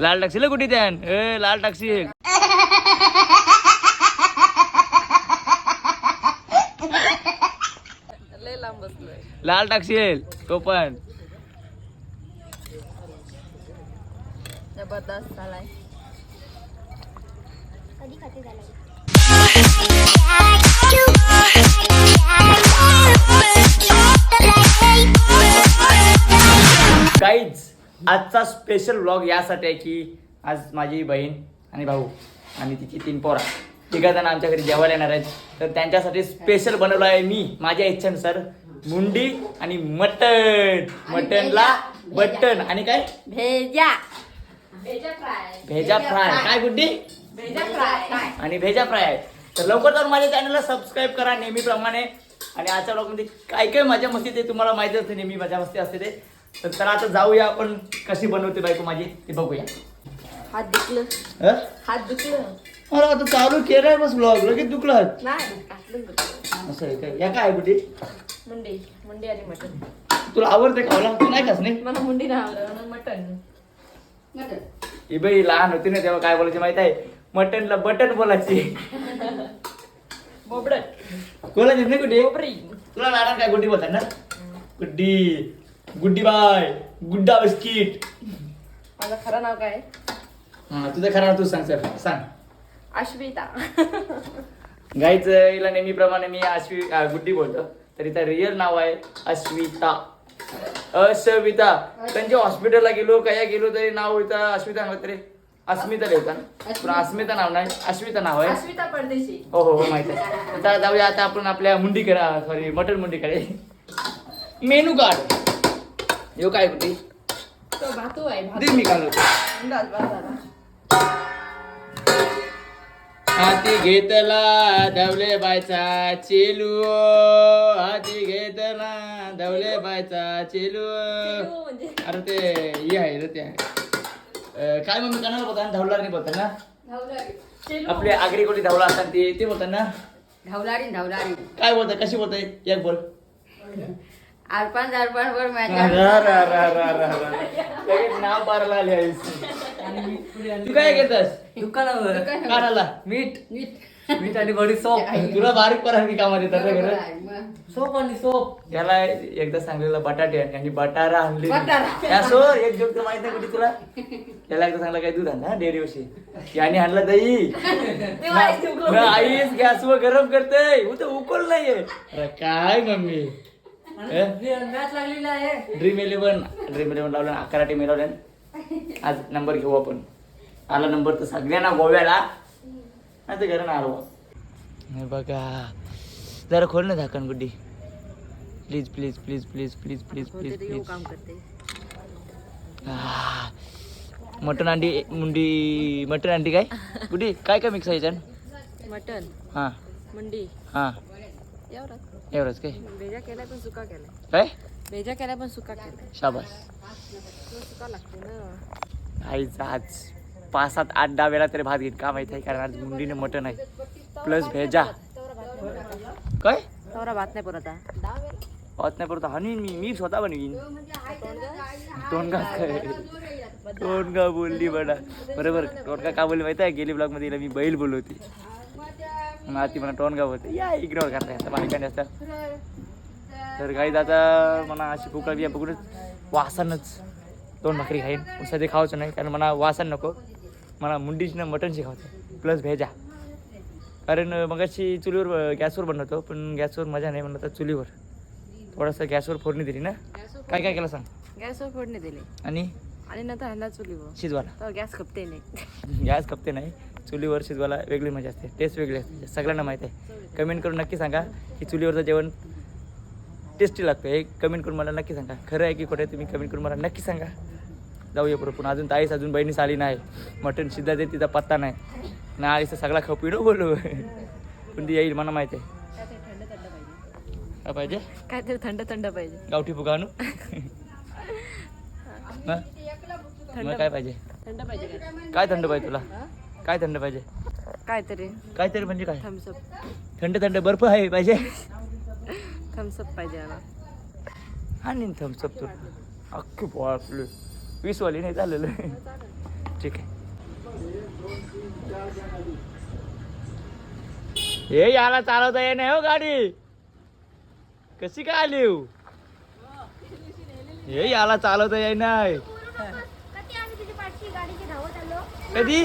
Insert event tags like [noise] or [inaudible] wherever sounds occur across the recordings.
लाल टाकशील कुठे त्यान? ए लाल टाकशील लाल टाकशील तो पण. जबरदस्त झालाय. कधी खाते झाला? स्पेशल व्लॉग यासाठी आहे की आज माझी बहीण आणि भाऊ आणि तिची तीन पोरा. तिघा जण आमच्या घरी जेवायला येणार आहेत. तर त्यांच्यासाठी स्पेशल बनवलं आहे मी. माझ्या इच्छेनुसार मुंडी आणि मटण. मटणला बटन आणि काय? भेजा. भेजा फ्राय. काय गुड्डी? भेजा फ्राय. आणि भेजा फ्राय. आहे तर लवकर जाऊन माझ्या चॅनलला सबस्क्राईब करा नेहमीप्रमाणे. आणि आजच्या ब्लॉगमध्ये काय काय मजा मस्ती ते तुम्हाला माहिती असते नेहमी मजा मस्ती असते ते. तर चला आता जाऊया आपण. कशी बनवते बायको माझी? ते बघूया. हात दुखलं? हात दुखलं. अरे आता चालू केलंय बस ब्लॉग लगेच दुखलं नाही काटलं दुखलं. असं आहे काय? या काय बुटी? मुंडी. मुंडी आणि मटन तुला आवडते खावला तू नाही खास नाही? मला मुंडी नाही आवडत म्हणून मटन ही बाई लहान होती ना तेव्हा काय बोलायची माहीत आहे? मटनला बटन बोलायची. बोबडट बोलायची नाही कुठे? बोबरी. तुला लाडा काय गुड्डी बोलतात ना? गुड्डी गुड्डी बाय. गुड्डा बिस्किट. माझं खरं नाव काय? हा तुझं खरं नाव तू सांग सर. सांग. अश्विता. गाईच हिला नेहमीप्रमाणे मी अश्वी अं, गुड्डी बोलतो. तर हिचं रिअल नाव आहे अश्विता. अश्विता. त्यांच्या हॉस्पिटलला गेलो काय गेलो तरी नाव इथं अश्विता नव्हतं तरी अस्मिता लिहिता पण अस्मिता नाव नाही अश्विता नाव आहे. अश्विता परदेशी. हो हो हो माहिती आहे. तर चला जाऊया आता आपण आपल्या मुंडीकडे सॉरी मटन मुंडीकडे. Menu card. यो काय कुठे तो भातू आहे भातू. दे मी घालवतो अंदाज झाला. हाती घेतला धवले बायचा चेलू. हाती घेतला धवले बायचा चेलू. म्हणजे? अरे ते हे आहे रे ते. आहे. अं, काय मग कणाला बोलतात धवलार नाही बोलतात ना धावलारी. चेलू. आपले आगरी कोणी धावला असतात ते ते बोलतात ना धावलारी. धावलारी काय बोलतात कशी बोलताय? एक बोल. [laughs] आरपान आरपान वर रा, रा, रा, रा, रा, रा. लगेच नाव बाराला आले आहेस तू काय घेतस? दुकानावर. कानाला. मीठ. नीट मीठ आणि बडी सोप. तुला बारीक पराठी कामात येतात सोप आणि सोप. त्याला एकदा सांगलेलं बटाटे आणि बटारा आणली. बटारा. त्यासो एक जोक तर माहीत नाही कुठे तुला? त्याला एकदा सांगलं काय दूध आणला डेअरी वर्षी. याने आणलं दही. ना आईस गॅसवर गरम करते उ तर उकल नाहीये अरे काय mummy? Dream eleven dream eleven लावलं अकरा टीम लावल्या आज नंबर घेऊ आपण. आला नंबर तर सगळ्यांना गोव्याला. नाही तर घरी आलो बघा. जरा खोल ना झाकण Guddi. Please please please please please please please please काम करते? मटन अंडी मुंडी मटन अंडी काय? गुड्डी काय काय मिक्स आहे मटन हां. मुंडी. हां. एवढंच काय? भेजा केलाय पण सुका केलाय. काय? भेजा केलाय पण सुका केलाय. शाबास. तो सुका लागते ना. आईचा आज पाच सात आठ दहा वेळा तरी भात घेईन. का माहिती आहे? कारण आज मुंडीने मटन आहे. प्लस भेजा. काय? तवरा भात नाही पुरत पाहत नाही परत. हाणीन मी मी स्वतः बनवीन. टोनगा काय? टोनगा बोलली बडा. बरोबर. टोनगा का बोलली माहिती आहे? गेली ब्लॉगमध्ये हिला मी बैल बोलवती. मग ती मला टोनगा बोलते या इग्नोर करता आता बायकाने असतात तर काही आता मला अशी भूक लागली आहे बघूनच वासानच दोन भाकरी खाईन. सध्या खावचं नाही कारण मला वासन नको. मला मुंडीची मटण शिकावतं प्लस भेजा कारण मगाशी चुलीवर गॅसवर बनवतो पण गॅसवर मजा नाही म्हणलं तर चुलीवर. थोडंसं गॅसवर फोडणी दिली ना? काय काय केलं सांग? गॅसवर फोडणी दिली. आणि? आणि नंतर ह्याला चुलीवर. शिजवायला. तर गॅस खपते नाही. गॅस खपते नाही. चुलीवर शिजवायला वेगळी मजा असते टेस्ट वेगळी असते. सगळ्यांना माहीत आहे. कमेंट करून नक्की सांगा की चुलीवरचं जेवण टेस्टी लागतं हे कमेंट करून मला नक्की सांगा. खरं आहे की खोटं आहे तुम्ही कमेंट करून मला नक्की सांगा. जाऊया बरोबर पण अजून ताईस अजून बहिणीस आली नाही. मटण शिजला ते तिचा पत्ता नाही. ना आईचा सगळा खपी नो बोलू. पण ती येईल मला माहिती आहे. काय पाहिजे? काहीतरी थंड थंड पाहिजे. गावठी फुगा आणू? काय पाहिजे? थंड पाहिजे. काय थंड पाहिजे तुला? काय थंड पाहिजे? काय तरी काहीतरी म्हणजे काय? थम्सअप थंड थंड बर्फ आहे पाहिजे. थम्सअप पाहिजे मला आणि थम्सअप तू. अख्खी बापले वीस वाली नाही चाललेलं. ठीक आहे. हे याला चालवता ये नाही हो गाडी. कशी काय आली हो? हे याला चालवता येई नाही. कधी?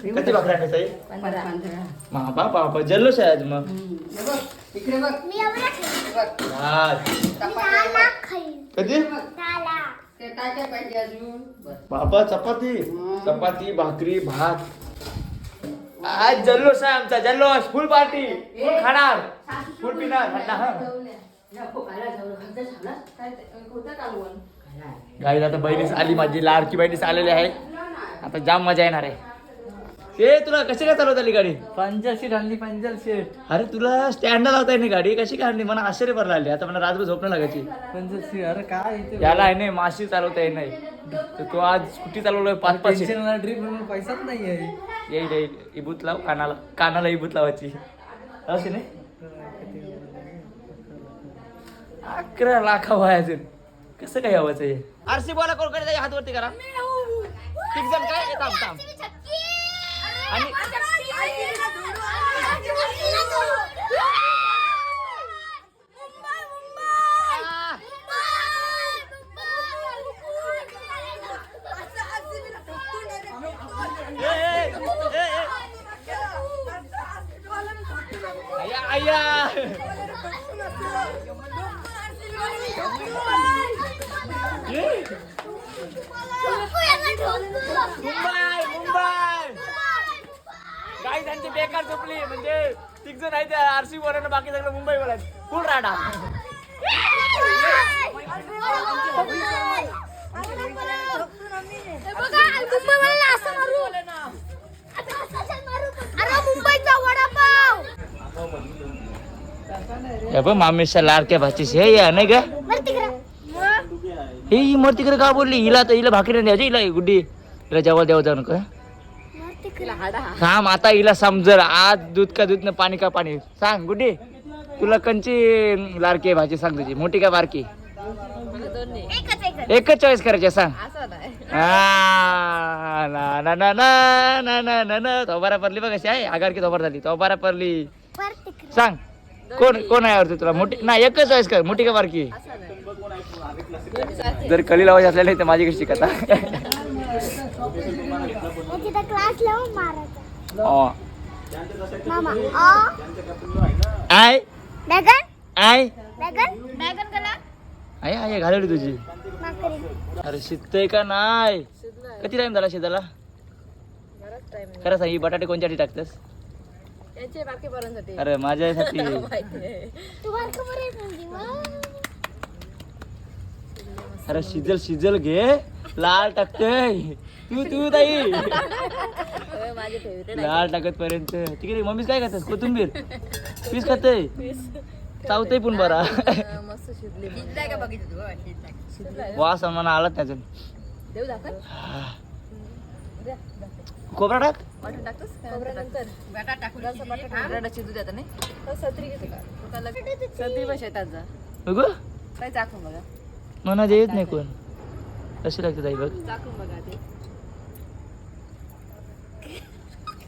किती भाकऱ्या खायचं मग बा बाबा जल्लोस आहे आज मग. कधी? बाबा चपाती. चपाती भाकरी भात. आज जल्लोस आहे आमचा जल्लोस फुल पार्टी. फुल खाणार. फुल पिणार. गाईला तर बहिणीस आली माझी लाडकी बहिणीस आलेली आहे. आता जाम मजा येणार आहे. ते तुला कशी काय चालवत आली गाडी? पंचर सीट आणली पंचर सीट अरे तुला स्टँड लावता येईल गाडी. कशी काढली मला आश्चर्य भरला आली. आता मला रातभर झोपणं लागायची. पंचर सीट अरे काय इथे याला आहे नाही माशी चालवता येईल नाही. तर तो आज स्कूटी चालवलोय? पाच पाच टेन्शन मला ड्रीप म्हणून पैसाच नाही आहे. येईल येईल. इबूत लाव. कानाला कानाला इबूत लावायची. असे नाही? अकरा लाखा व्हायचं कसं काय हवंच आहे? आरसी बोला कोणकडे हात वरती करा. ठीक जण काय हे थांब थांब आणि- ए, ए, ए, ए. आया, आया. ए, मुंबई मुंबई. काही त्यांची बेकार झोपली म्हणजे तिक जण आहे त्या आरसी वर बाकी सगळं मुंबई वर फुल राडा. हे बघ मामीच्या लाडक्या भाचीस हे या नाही का? हे ही मर तिकडे का बोलली? हिला तर हिला भाकरी नाही द्यायची हिला गुड्डी. तुला जवळ देव जाऊ नको. थांब आता हिला समजर आज दूध का दूध ना पाणी का पाणी. सांग गुड्डी. तुला कंची लारकी भाजी सांग तुझी. मोठी का बारकी? एकच चॉईस करायची सांग. ना ना ना ना ना ना ना तोबारा पडली बघ अशी आहे आगार की तोबार झाली. तोबारा पडली. सांग. कोण कोण आहे आवडते तुला? मोठी ना एकच चॉईस कर. मोठी का बारकी? जर कली लावायची असल्या नाही तर माझी कशी कथा तिथं क्लास लावून मारायचा. अ, मामा अ. आय. बॅगन? आय. बॅगन? बॅगन कला. आय आय घालवली तुझी. अरे शिजतय का नाही? किती टाइम झाला टाइम खरं सांग ही बटाटे कोणत्यासाठी टाकतेस? यांचे बाकी पोरांसाठी. अरे माझ्यासाठी. [laughs] म्हणजे अरे शिजल शिजल घे. लाल टाकतय. तू तू ताई. होय, माझे फेवरेट लाल टाकत पर्यंत. तिकडे मम्मीच काय खातात? कोथिंबीर. पीस खातय. चावतय पण बरा. मस्त शिजले. शिजलाय का बघितलं शिजलाय वास मला आलाच देऊ खोबरा टाक. वाटण टाकतोस बटाटा टाकून बटाटा. शिजू द्या नाही सत्री घेतो का? सत्री शेतात जा. बघू काय चाकून बघा. मना येत नाही कोण. कशी लागते ताई बघ. चाकून बघा ते.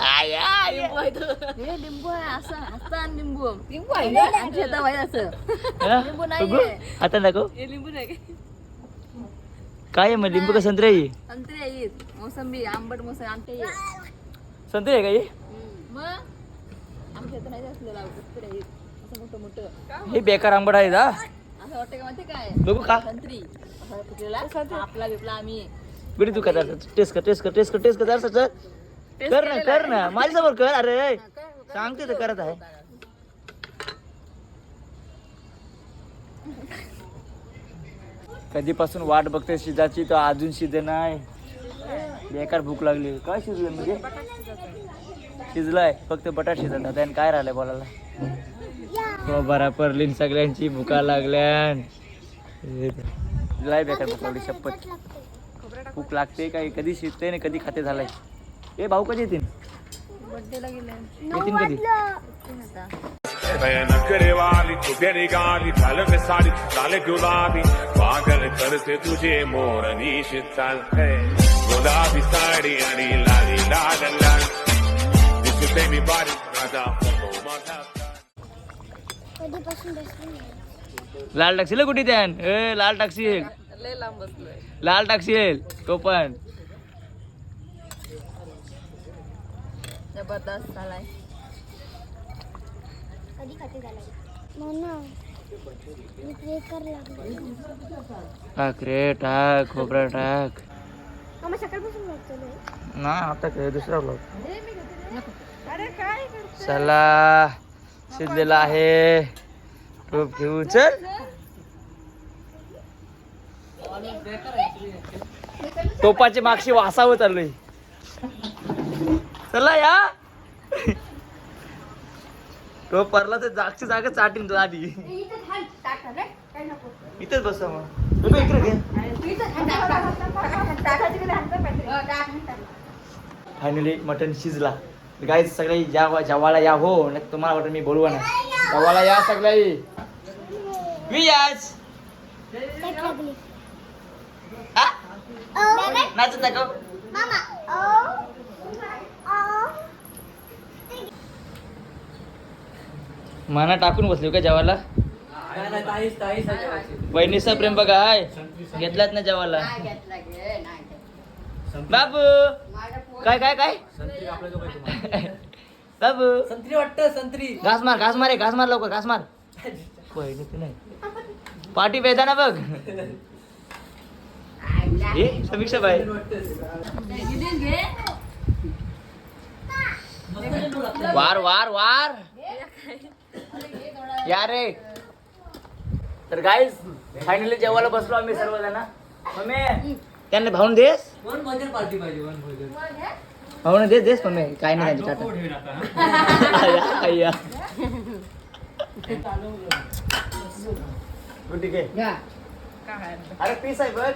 आय, आय. हे लिंबू आहे असं असं आणि लिंबू. लिंबू आहे ना? आमच्या शेतात आहे असं. हा? लिंबू नाहीये. बघू आता दाखव. हे लिंबू नाही. काय काय आहे मग लिंबू का संत्रे? आहे ही? संत्री मोसंबी आंबट मोसंबी आमच्या आहेत. संत्रे आहे का ही? मग? आमच्या शेतात नाही असलं लावतो. तिकडे आहेत. असं मोठं मोठं. हे बेकार आंबट आहे का असं वाटतं का माहिती काय? बघू का? संत्री. असा आपला बिपला आम्ही. बिडी तू कर टेस्ट कर टेस्ट कर टेस्ट कर टेस्ट कर जरा सर कर ना कर ना. माझ्यासमोर कर. अरे सांगते तर करत आहे. कधीपासून वाट बघते शिजाची तर अजून शिज नाही. बेकार भूक लागली. काय शिजलं म्हणजे? शिजलाय. फक्त बटाट शिजत आता आणि काय राहिलंय बोलायला? हो बरा परलीन सगळ्यांची भुका लागल्यान. लय बेकार लागली शपथ. भूक लागते काय? कधी शिजते ना कधी खाते झालाय. ए भाऊ कधी येतील? येतील कधी? नखरे वाली तू बेरी गाली चाल में साडी चाले गुलाबी. पागल करते तुझे मोर निशित चालते गुलाबी साडी आणि लाली लाल लाल. दिसते मी बारीक माझा फोटो माझा. लाल टाकशील कुठे त्यान? ए लाल लांब बसलोय. लाल टाकशील तो पण. जबरदस्त झालाय. कधी खाते टाक रे टाक खोबरा टाक. ना आता काय दुसरा ब्लॉग चला. शिजलेला आहे. टोप घेऊ चल. टोपाची मागशी वासावं चाललोय. चला या. टोप पडला तर जागची जागा चाटीन तो आधी. इथेच बस मग. ए इकडे घे. फायनली मटन शिजला. गाईज सगळे या जेवायला या हो नाही तुम्हाला वाटत मी बोलवा ना जेवायला या सगळे मी आज हा? नाचत आहे का मामा ओ ओ मना टाकून बसलो का जेवायला? आहे जेवायची. बहिणीचा प्रेम बघा हाय. घेतलाच ना जेवायला. बाबू काय काय काय? [laughs] बाबू. संत्री वाटतं संत्री. घास मार घास मार घास मार लवकर घास मार. [laughs] बहिणी तू नाही. पाठी पेदा ना बघ. ए समीक्षा बाई. वार वार वार. या रे. तर गाईज फायनली जेवायला बसलो आम्ही सर्वजण. मम्मी त्यांना भाऊन देस. वन भोजन पार्टी पाहिजे वन भोजन भाऊन देस देस मम्मी काय नाही त्यांची टाटा ठेवीन आता. आया, आया. गुड, ठीक आहे घ्या. अरे पीस आहे बघ.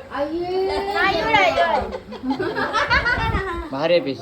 भारी आहे पीस